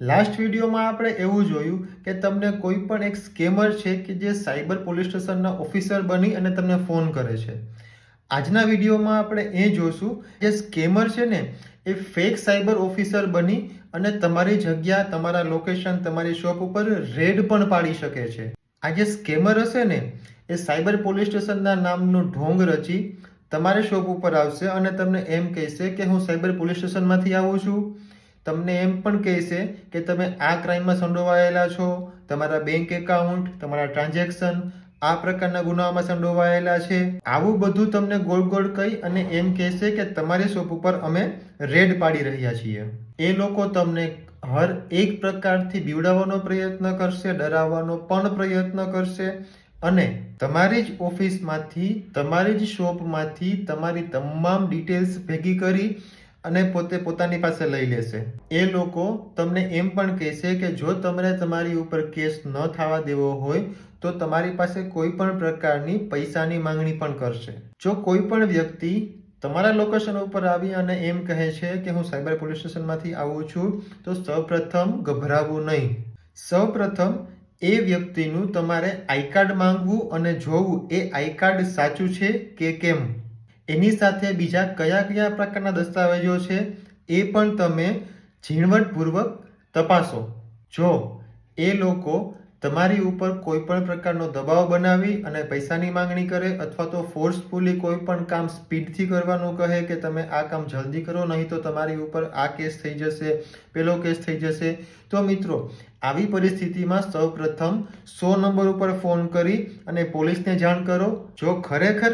Last વિડીયોમાં આપણે એવું જોયું કે તમને કોઈ પણ એક સ્કેમર છે કે જે સાયબર પોલીસ સ્ટેશનના ઓફિસર બની અને તમને ફોન કરે છે. આજના વિડીયોમાં આપણે એ જોશું જે સ્કેમર છે ને, એ ફેક સાયબર ઓફિસર બની અને તમારી જગ્યા, તમારા લોકેશન તમારી શોપ ઉપર રેડ પણ પાડી શકે છે. આ જે સ્કેમર હશે ને, એ સાયબર પોલીસ સ્ટેશનના નામનું ઢોંગ રચી તમારી શોપ ઉપર આવશે અને તમને એમ કહેશે કે હું સાયબર પોલીસ સ્ટેશનમાંથી આવું છું. તમને એમ પણ કહેશે કે તમે આ ક્રાઇમમાં સંડોવાયેલા છો, તમારા બેંક એકાઉન્ટ, તમારા ટ્રાન્ઝેક્શન, આ પ્રકારના ગુનાઓમાં સંડોવાયેલા છે. આવું બધું તમને ગોળ ગોળ કહી અને એમ કહેશે કે તમારી શોપ ઉપર અમે રેડ પાડી રહ્યા છીએ. એ લોકો તમને હર એક પ્રકારથી બીવડાવવાનો પ્રયત્ન કરશે, ડરાવવાનો પણ પ્રયત્ન કરશે અને તમારી જ ઓફિસમાંથી, તમારી જ શોપમાંથી તમારી તમામ ડિટેલ્સ ભેગી કરી અને પોતે પોતાની પાસે લઈ લેશે. એ લોકો તમને એમ પણ કહેશે કે જો તમારે તમારી ઉપર કેસ ન થવા દેવો હોય, તો તમારી પાસે કોઈ પણ પ્રકારની પૈસાની માંગણી પણ કરશે. જો કોઈ પણ વ્યક્તિ તમારા લોકેશન ઉપર આવી અને એમ કહે છે કે હું સાયબર પોલીસ સ્ટેશનમાંથી આવું છું, તો સૌપ્રથમ ગભરાવું નહીં. સૌપ્રથમ એ વ્યક્તિનું તમારે આઈ કાર્ડ માંગવું અને જોવું, એ આઈ કાર્ડ સાચું છે કે કેમ? એની સાથે બીજા કયા કયા પ્રકારના દસ્તાવેજો છે એ પણ તમે ઝીણવટપૂર્વક તપાસો. જો એ લોકો તમારી ઉપર કોઈ પણ પ્રકારનો દબાવ બનાવી અને પૈસાની માંગણી કરે અથવા તો ફોર્સફુલી કોઈ પણ કામ સ્પીડથી કરવાનું કહે કે તમે આ કામ જલ્દી કરો, નહીં તો તમારી ઉપર આ કેસ થઈ જશે, પેલો કેસ થઈ જશે. તો મિત્રો, આવી પરિસ્થિતિમાં સૌપ્રથમ સો નંબર ઉપર ફોન કરી અને પોલીસને જાણ કરો. જો ખરેખર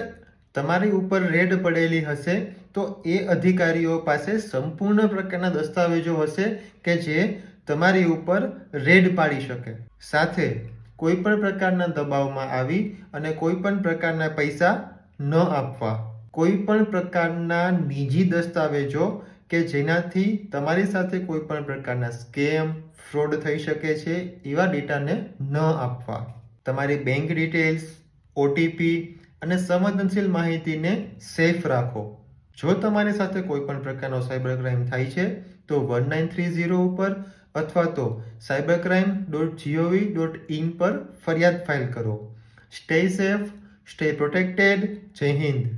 તમારી ઉપર રેડ પડેલી હશે, તો એ અધિકારીઓ પાસે સંપૂર્ણ પ્રકારના દસ્તાવેજો હશે કે જે તમારી ઉપર રેડ પાડી શકે. સાથે કોઈ પણ પ્રકારના દબાવમાં આવી અને કોઈ પણ પ્રકારના પૈસા ન આપવા. કોઈ પણ પ્રકારના નિજી દસ્તાવેજો કે જેનાથી તમારી સાથે કોઈ પણ પ્રકારના સ્કેમ, ફ્રોડ થઈ શકે છે, એવા ડેટાને ન આપવા. તમારી બેંક ડિટેલ્સ, ઓટીપી અને સંવેદનશીલ માહિતીને સેફ રાખો. જો તમારી સાથે કોઈ પણ પ્રકારનો સાયબર ક્રાઇમ થાય છે, તો વન નાઇન થ્રી ઝીરો ઉપર અથવા તો cyber crime dot G O V dot in પર ફરિયાદ ફાઇલ કરો. સ્ટે સેફ સ્ટે પ્રોટેક્ટેડ જય હિન્દ.